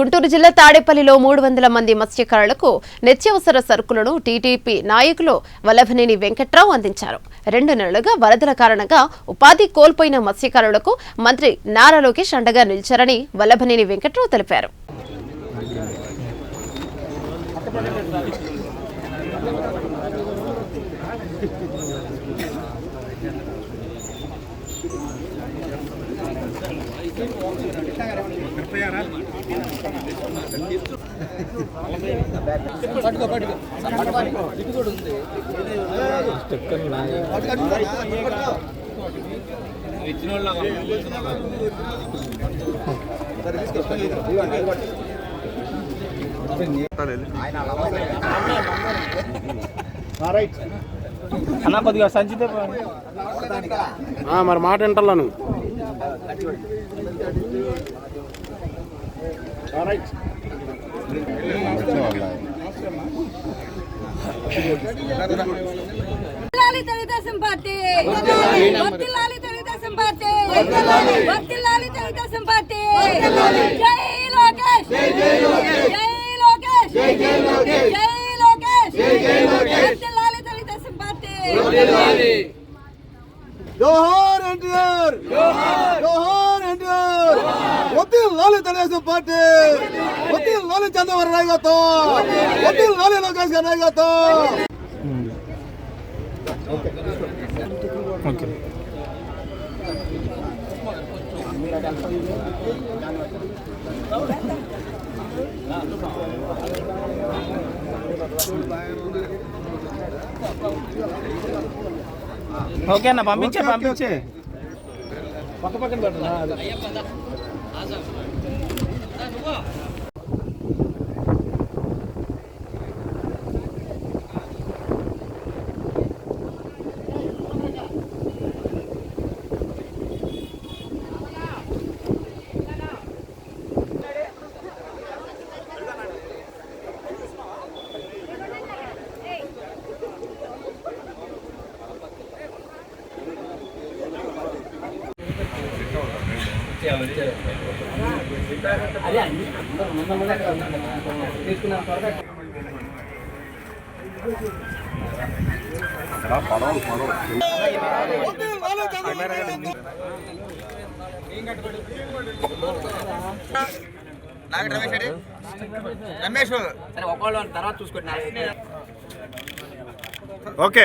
గుంటూరు జిల్లా తాడేపల్లిలో మూడు వందల మంది మత్స్యకారులకు నిత్యావసర సరుకులను టీడీపీ నాయకులు వల్లభనేని వెంకట్రావు అందించారు. రెండు నెలలుగా వరదల కారణంగా ఉపాధి కోల్పోయిన మత్స్యకారులకు మంత్రి నారా లోకేష్ అండగా నిలిచారని వల్లభనేని వెంకట్రావు తెలిపారు. అన్న కొద్దిగా సంచితే ఆ, మరి మాట వింటల్లా నువ్వు? తెలుగుదేశం పార్టీ వర్ధిల్లాలి తెలుగుదేశం పార్టీ వర్ధిల్లాలి తెలుగుదేశం పార్టీ. జై లోకేష్. జై లోకేష్. జై లోకేష్. వర్ధిల్లాలి తెలుగుదేశం పార్టీ. జోహార్ ఎన్టీఆర్. జోహార్. ఎన్టీఆర్ వద్దు లాలి తెలుగుదేశం పార్టీ. వద్దు లాలి చంద్రబాబు నాయకత్వం. వద్దు లాలి లోకేష్ గారి నాయకత్వం. ఓకే. ఓకే అన్న పంపించే పంపించే. పక్క పక్కన పెట్టనా? వద్దు లాలి చంద్రబాబు రమేష్ ఓకే.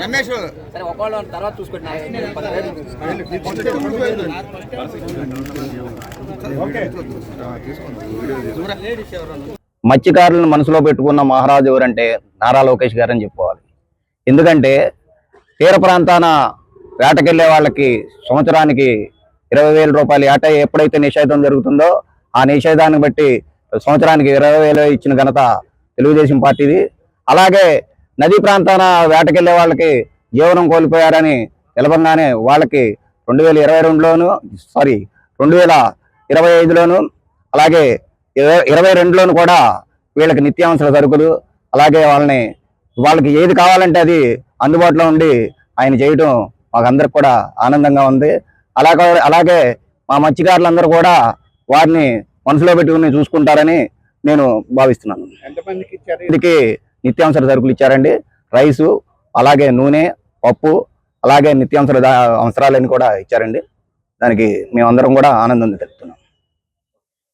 రమేష్ మత్స్యకారులను మనసులో పెట్టుకున్న మహారాజు ఎవరంటే నారా లోకేష్ గారని చెప్పుకోవాలి. ఎందుకంటే తీర ప్రాంతాన వేటకెళ్ళే వాళ్ళకి సంవత్సరానికి ఇరవై వేల రూపాయలు ఏట ఎప్పుడైతే నిషేధం జరుగుతుందో ఆ నిషేధాన్ని బట్టి సంవత్సరానికి ఇరవై వేలు ఇచ్చిన ఘనత తెలుగుదేశం పార్టీది. అలాగే నదీ ప్రాంతాన వేటకెళ్ళే వాళ్ళకి జీవనం కోల్పోయారని తెలపంగానే వాళ్ళకి రెండు వేల ఇరవై రెండులోను సారీ రెండు వేల ఇరవై ఐదులోను అలాగే ఇరవై- ఇరవై రెండులోను కూడా వీళ్ళకి నిత్యావసర సరుకులు అలాగే వాళ్ళని వాళ్ళకి ఏది కావాలంటే అది అందుబాటులో ఉండి ఆయన చేయడం మాకందరికి కూడా ఆనందంగా ఉంది. అలాగే అలాగే మా మత్స్యకారులందరూ కూడా వారిని మనసులో పెట్టుకుని చూసుకుంటారని నేను భావిస్తున్నాను. ఇంటికి నిత్యావసర సరుకులు ఇచ్చారండి. రైసు అలాగే నూనె పప్పు అలాగే నిత్యావసర అవసరాలని కూడా ఇచ్చారండి. దానికి మేమందరం కూడా ఆనందం తెలుపుతున్నాం.